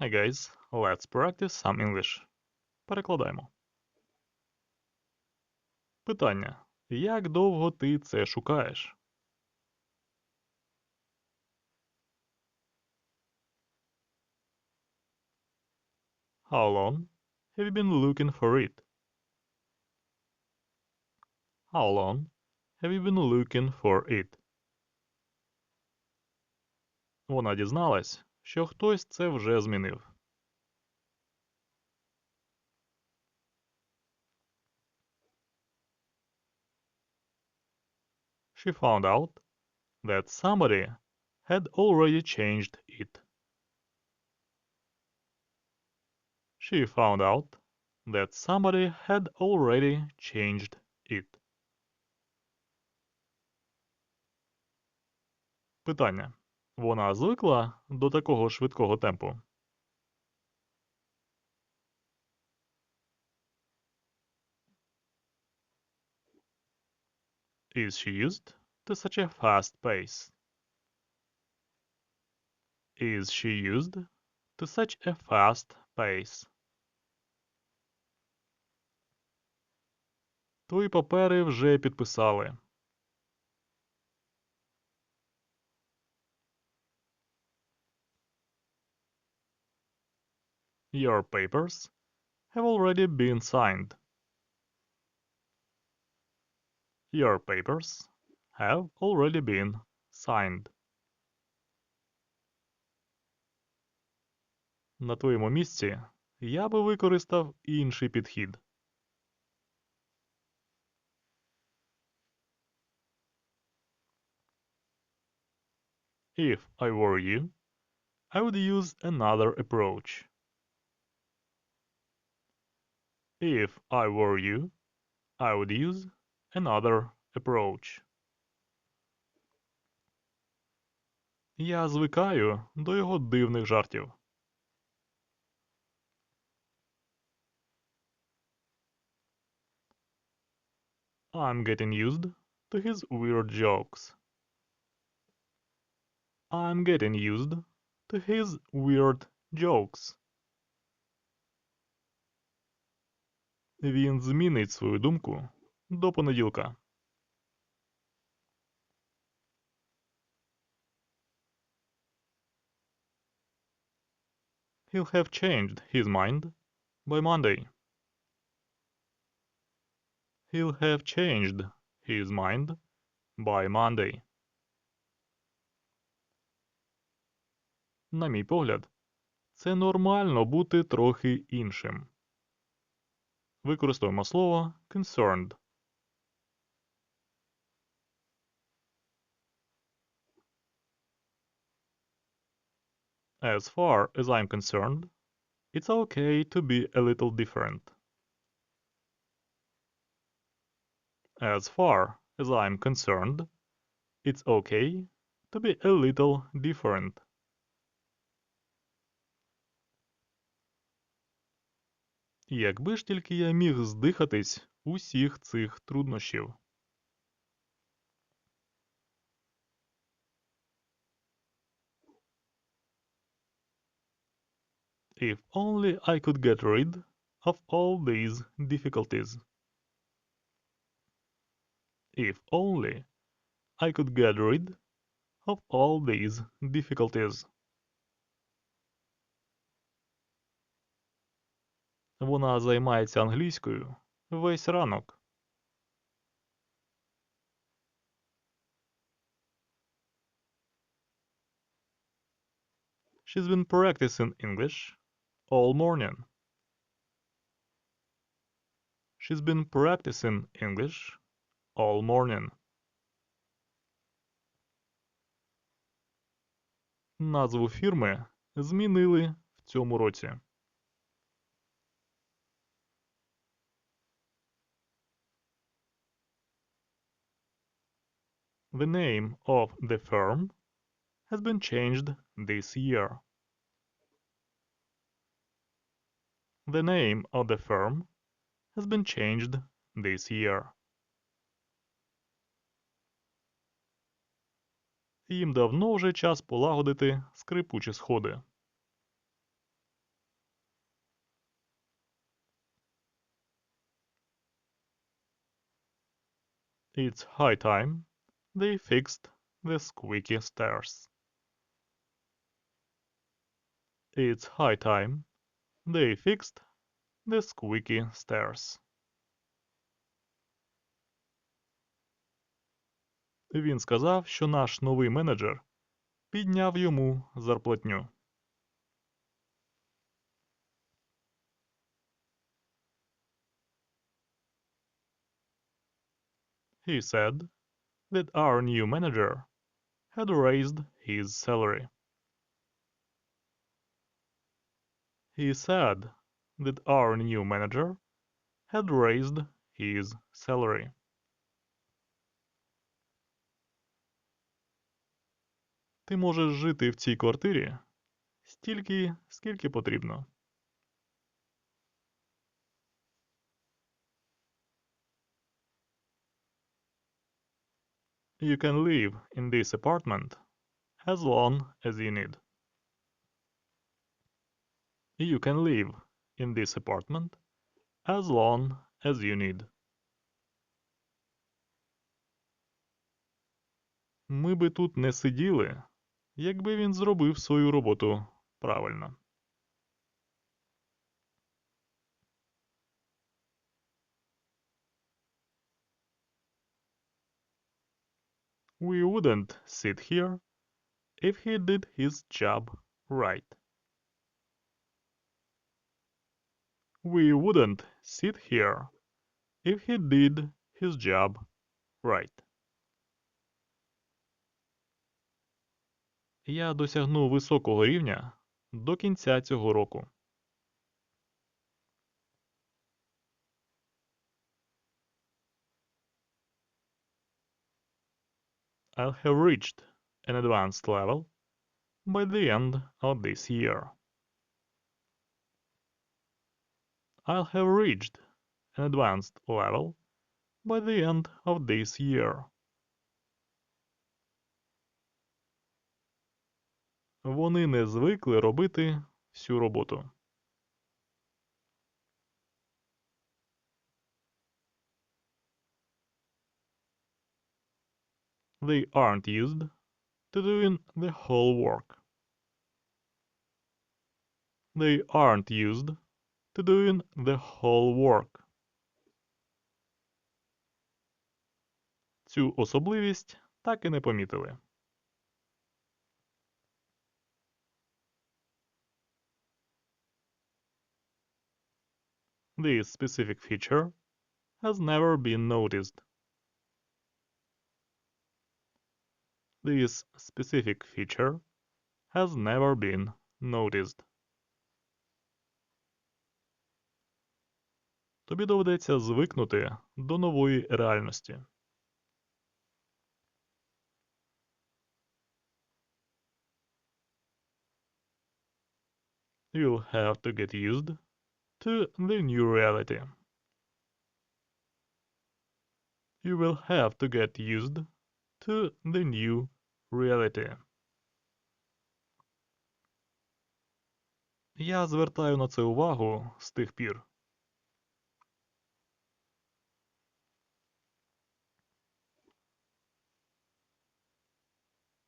Hi guys, let's practice some English. Перекладаємо. Питання. Як довго ти це шукаєш? How long have you been looking for it? How long have you been looking for it? Вона дізналась, що хтось це вже змінив. She found out that somebody had already changed it. She found out that somebody had already changed it. Питання. Вона звикла до такого швидкого темпу? Is she used to such a fast pace? Is she used to such a fast pace? Твої папери вже підписали. Your papers have already been signed. Your papers have already been signed. На твоєму місці я би використав інший підхід. If I were you, I would use another approach. If I were you, I would use another approach. Я звикаю до його дивних жартів. I'm getting used to his weird jokes. I'm getting used to his weird jokes. Він змінить свою думку до понеділка. He'll have changed his mind by Monday. He'll have changed his mind by Monday. На мій погляд, це нормально бути трохи іншим. Використовуємо слово concerned. As far as I'm concerned, it's okay to be a little different. As far as I'm concerned, it's okay to be a little different. Якби ж тільки я міг здихатись усіх цих труднощів. If only I could get rid of all these difficulties. If only I could get rid of all these difficulties. Вона займається англійською весь ранок. She's been practicing English all morning. She's been practicing English all morning. Назву фірми змінили в цьому році. The name of the firm has been changed this year. The name of the firm has been changed this year. Їм давно вже час полагодити скрипучі сходи. It's high time they fixed the squeaky stairs. It's high time they fixed the squeaky stairs. Він сказав, що наш новий менеджер підняв йому зарплатню. He said that our new manager had raised his salary. He said that our new manager had raised his salary. Ти можеш жити в цій квартирі стільки, скільки потрібно. You can live in this apartment as long as you need. You can live in this apartment as long as you need. Ми би тут не сиділи, якби він зробив свою роботу правильно. We wouldn't sit here if he did his job right. We wouldn't sit here if he did his job right. Я досягну високого рівня до кінця цього року. I'll have reached an advanced level by the end of this year. I'll have reached an advanced level by the end of this year. Вони не звикли робити всю роботу. They aren't used to doing the whole work. They aren't used to doing the whole work. Цю особливість так і не помітили. This specific feature has never been noticed. This specific feature has never been noticed. Тобі доведеться звикнути до нової реальності. You'll have to get used to the new reality. You will have to get used to the new reality. Я звертаю на це увагу з тих пір.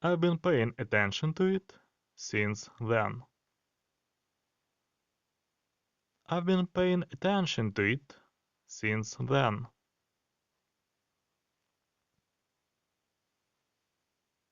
I've been paying attention to it since then. I've been paying attention to it since then.